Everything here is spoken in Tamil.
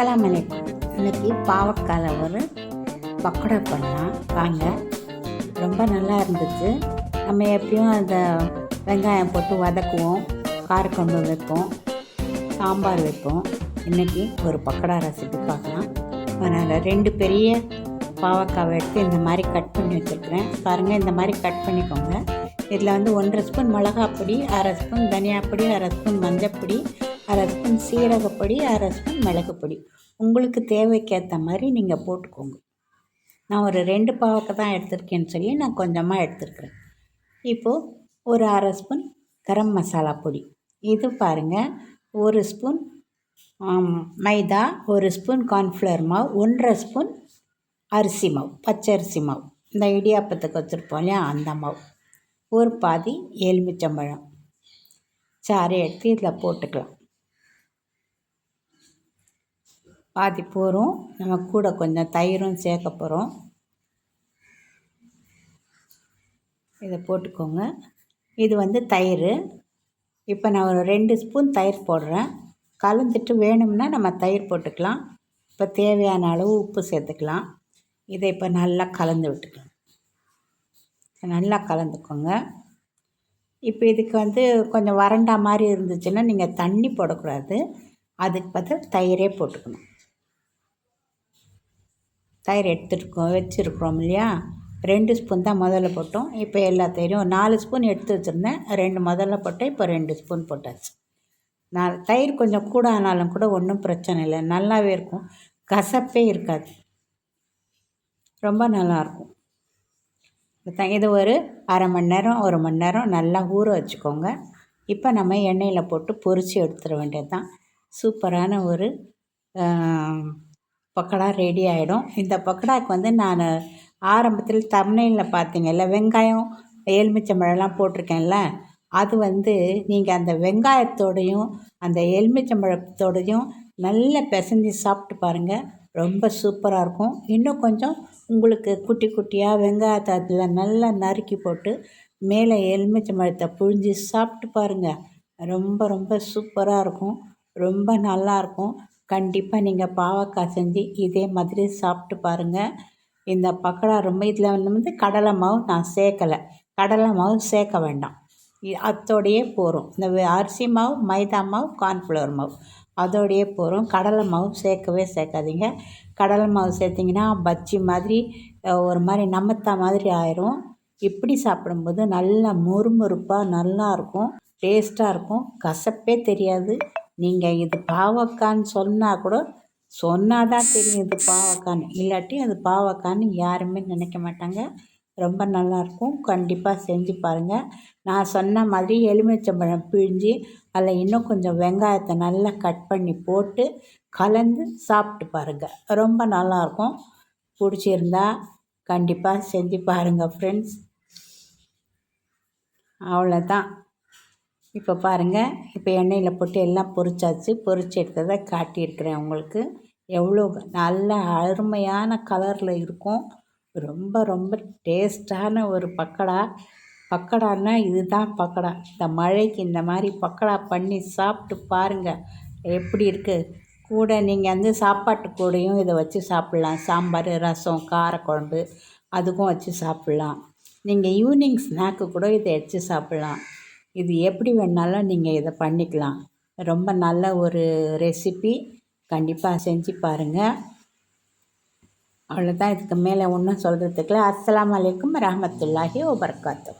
அஸ்லாம் அலைக்கும் இன்னைக்கு பாவக்காயில் ஒரு பக்கோடா பண்ணலாம் வாங்க. ரொம்ப நல்லா இருந்துச்சு. நம்ம எப்பயும் அந்த வெங்காயம் போட்டு வதக்குவோம். காரக்குழம்பு வைப்போம். சாம்பார் வைப்போம். இன்றைக்கி ஒரு பக்கோடா ரெசிபி பார்க்கலாம். அதனால் ரெண்டு பெரிய பாவக்காவை எடுத்து இந்த மாதிரி கட் பண்ணி வச்சுருக்கிறேன். பாருங்கள் இந்த மாதிரி கட் பண்ணிக்கோங்க. இதில் வந்து ஒன்றரை ஸ்பூன் மிளகாப்பொடி அரை ஸ்பூன் தனியாப்பொடி அரை ஸ்பூன் மஞ்சப்பொடி அரை ஸ்பூன் சீரகப்பொடி அரை ஸ்பூன் மிளகுப்பொடி. உங்களுக்கு தேவைக்கேற்ற மாதிரி நீங்கள் போட்டுக்கோங்க. நான் ஒரு ரெண்டு பாவக்கை தான் எடுத்திருக்கேன்னு சொல்லி நான் கொஞ்சமாக எடுத்துருக்குறேன். இப்போது ஒரு அரை ஸ்பூன் கரம் மசாலா பொடி. இது பாருங்கள் ஒரு ஸ்பூன் மைதா ஒரு ஸ்பூன் கார்ன்ஃப்ளவர் மாவு ஒன்றரை ஸ்பூன் அரிசி மாவு பச்சை அரிசி மாவு. இந்த இடியாப்பத்துக்கு வச்சுருப்போம் இல்லையா அந்த மாவு. ஒரு பாதி எலுமிச்சம்பழம். சாறு எடுத்து இதில் போட்டுக்கலாம். பாதி போகிறோம் நம்ம கூட கொஞ்சம் தயிரும் சேர்க்க போகிறோம் இதை போட்டுக்கோங்க. இது வந்து தயிர். இப்போ நான் ஒரு ரெண்டு ஸ்பூன் தயிர் போடுறேன். கலந்துட்டு வேணும்னா நம்ம தயிர் போட்டுக்கலாம். இப்போ தேவையான அளவு உப்பு சேர்த்துக்கலாம். இதை இப்போ நல்லா கலந்து விட்டுக்கலாம். நல்லா கலந்துக்கோங்க. இப்போ இதுக்கு வந்து கொஞ்சம் வறண்டா மாதிரி இருந்துச்சுன்னா நீங்கள் தண்ணி போடக்கூடாது. அதுக்கு பார்த்து தயிரே போட்டுக்கணும். தயிர் எடுத்துருக்கோம் வச்சுருக்குறோம் இல்லையா? ரெண்டு ஸ்பூன் தான் முதல்ல போட்டோம். இப்போ எல்லா தயிரும் நாலு ஸ்பூன் எடுத்து வச்சுருந்தேன். ரெண்டு முதல்ல போட்டேன். இப்போ ரெண்டு ஸ்பூன் போட்டாச்சு. நான் தயிர் கொஞ்சம் கூட ஆனாலும் கூட ஒன்றும் பிரச்சனை இல்லை. நல்லாவே இருக்கும். கசப்பே இருக்காது. ரொம்ப நல்லாயிருக்கும். இது ஒரு அரை மணி நேரம் ஒரு மணி நேரம் நல்லா ஊற வச்சுக்கோங்க. இப்போ நம்ம எண்ணெயில் போட்டு பொரித்து எடுத்துட வேண்டியது தான் சூப்பரான ஒரு பக்கோடா ரெடி ஆகிடும் இந்த பக்கோடாவுக்கு வந்து நான் ஆரம்பத்தில் தமிழில் பார்த்தீங்கல்ல வெங்காயம் எலுமிச்சம்பழம்லாம் போட்டிருக்கேன்ல அது வந்து நீங்கள் அந்த வெங்காயத்தோடையும் அந்த எலுமிச்சம்பழத்தோடையும் நல்லா பிசைஞ்சு சாப்பிட்டு பாருங்கள் ரொம்ப சூப்பராக இருக்கும். இன்னும் கொஞ்சம் உங்களுக்கு குட்டி குட்டியாக வெங்காயத்தை அதில் நல்லா நறுக்கி போட்டு மேலே எலுமிச்சம்பழத்தை புழிஞ்சு சாப்பிட்டு பாருங்கள் ரொம்ப ரொம்ப சூப்பராக இருக்கும். ரொம்ப நல்லாயிருக்கும் கண்டிப்பாக நீங்கள் பாவக்காய் செஞ்சு இதே மாதிரி சாப்பிட்டு பாருங்கள் இந்த பக்கடா ரொம்ப இதில் வந்து கடலை மாவு நான் சேர்க்கலை. கடலை மாவு சேர்க்க வேண்டாம். அத்தோடையே போகிறோம் இந்த அரிசி மாவு மைதா மாவு கார்ன்ஃப்ளவர் மாவு. அதோடையே போகிறோம் கடலை மாவு சேர்க்கவே சேர்க்காதீங்க. கடலை மாவு சேர்த்திங்கன்னா பஜ்ஜி மாதிரி ஒரு மாதிரி நமத்தா மாதிரி ஆயிரும். இப்படி சாப்பிடும்போது நல்லா முறுமுறுப்பாக நல்லாயிருக்கும் டேஸ்ட்டாக இருக்கும். கசப்பே தெரியாது. நீங்கள் இது பாவக்கான்னு சொன்னால் கூட சொன்னால் தான் தெரியும் இது பாவக்கான்னு. இல்லாட்டி அது பாவக்கான்னு யாருமே நினைக்க மாட்டாங்க. ரொம்ப நல்லாயிருக்கும் கண்டிப்பாக செஞ்சு பாருங்கள் நான் சொன்ன மாதிரி எலுமிச்சம்பழம் பிழிஞ்சு அதில் இன்னும் கொஞ்சம் வெங்காயத்தை நல்லா கட் பண்ணி போட்டு கலந்து சாப்பிட்டு பாருங்கள் ரொம்ப நல்லாயிருக்கும் பிடிச்சிருந்தா கண்டிப்பாக செஞ்சு பாருங்கள் ஃப்ரெண்ட்ஸ் அவ்வளோதான். இப்போ பாருங்கள் இப்போ எண்ணெயில் போட்டு எல்லாம் பொரிச்சாச்சு. பொரிச்சு எடுத்ததை காட்டியிருக்கிறேன் உங்களுக்கு. எவ்வளோ நல்ல அருமையான கலரில் இருக்கும். ரொம்ப ரொம்ப டேஸ்ட்டான ஒரு பக்கோடா. பக்கோடான்னா இதுதான் பக்கடா. இந்த மழைக்கு இந்த மாதிரி பக்கடா பண்ணி சாப்பிட்டு பாருங்கள் எப்படி இருக்குது கூட நீங்கள் வந்து சாப்பாட்டு கூடையும் இதை வச்சு சாப்பிட்லாம். சாம்பார் ரசம் காரக்குழம்பு அதுக்கும் வச்சு சாப்பிட்லாம். நீங்கள் ஈவினிங் ஸ்நாக்கு கூட இதை வச்சு சாப்பிட்லாம். இது எப்படி வேணாலும் நீங்கள் இதை பண்ணிக்கலாம். ரொம்ப நல்ல ஒரு ரெசிபி கண்டிப்பாக செஞ்சு பாருங்கள் அவ்வளோதான் இதுக்கு மேலே ஒன்றும் சொல்கிறதுக்குல அஸ்லாம் வலைக்கம் ரஹமத்துல்லாஹி வபர்காத்தூ